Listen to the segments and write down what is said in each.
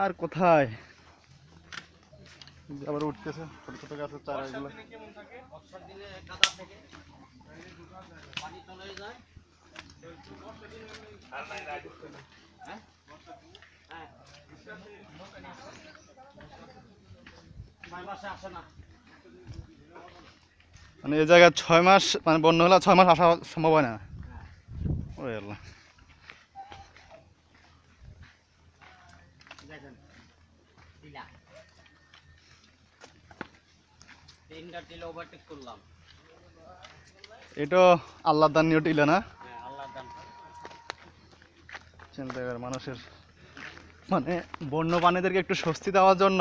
আর কোথায়? আবার উঠতেছে ছোট ছোট গাছের চারা এগুলো। হ্যাঁ? হ্যাঁ। মানে এই জায়গায় ছয় মাস মানে বন্যা হলে ছয় মাস আসা সম্ভব হয় না? ওরে আল্লাহ। দেখেন। তিনটা টিলা ওভারটেক করলাম। এটা আল্লাহ দান নিয়ে টিলে না? হ্যাঁ আল্লাহ দান। চিন্তা করে মানুষের মানে বন্য প্রাণীদেরকে একটু স্বস্তি দেওয়ার জন্য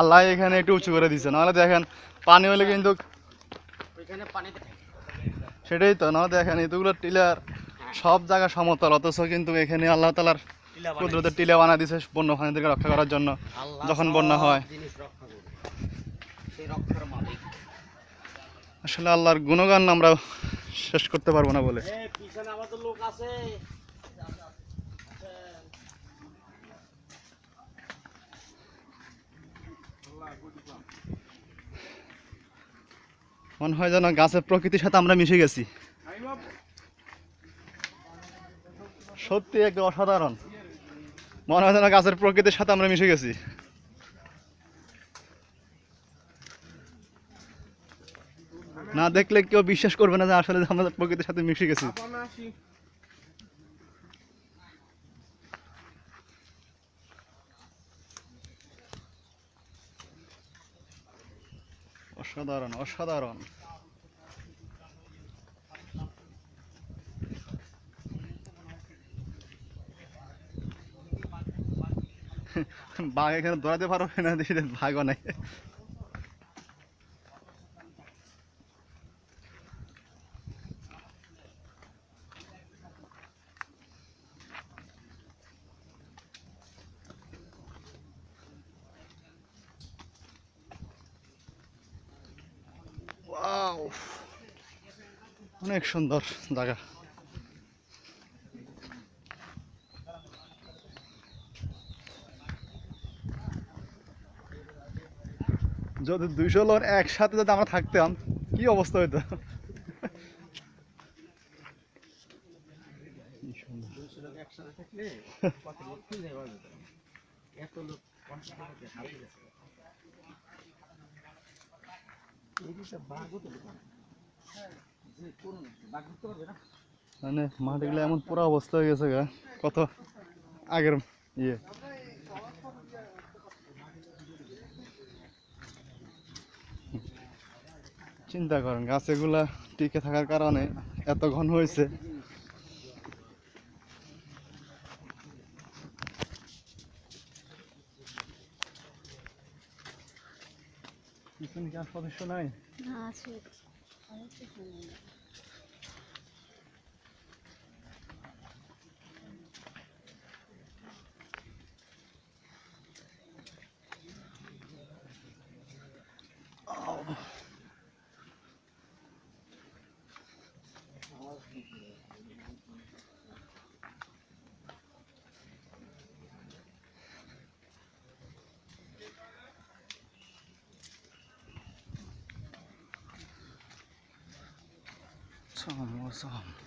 আল্লাহ এখানে একটু উঁচু করে দিচ্ছে নাহলে দেখেন পানি হলে কিন্তু সেটাই তো নাহলে দেখেন এতগুলো টিলার সব জায়গা সমতল অথচ কিন্তু এখানে আল্লাহ তালার। কুদরতের টিলা বানা দিছে। বন্য প্রাণীদেরকে রক্ষা করার জন্য যখন বন্যা হয়। আসলে আল্লাহর গুণগান আমরা শেষ করতে পারব না বলে। লোক আছে। মনে হয় যেন গাছের প্রকৃতির সাথে আমরা মিশে গেছি। সত্যি একটা অসাধারণ। মনে হয় যেন গাছের প্রকৃতির সাথে আমরা মিশে গেছি। না দেখলে কেউ বিশ্বাস করবে না যে আসলে যে আমরা প্রকৃতির সাথে মিশে গেছি। অসাধারণ অসাধারণ। বাঘ এখানে দৌড়াতে পারবে না দেখি ভাগও নাই। অনেক সুন্দর জায়গা। যদি দুইশো লোক একসাথে যদি আমরা থাকতাম কি অবস্থা হইতো? মানে মাটিগুলো এমন পুরো অবস্থা হয়ে গেছে গা। কত আগের ইয়ে। চিন্তা করেন গাছেগুলা টিকে থাকার কারণে এত ঘন হয়েছে। পিছনে কি আর সদস্য নাই? না আছে। অনেক কিছু নেই। চম চম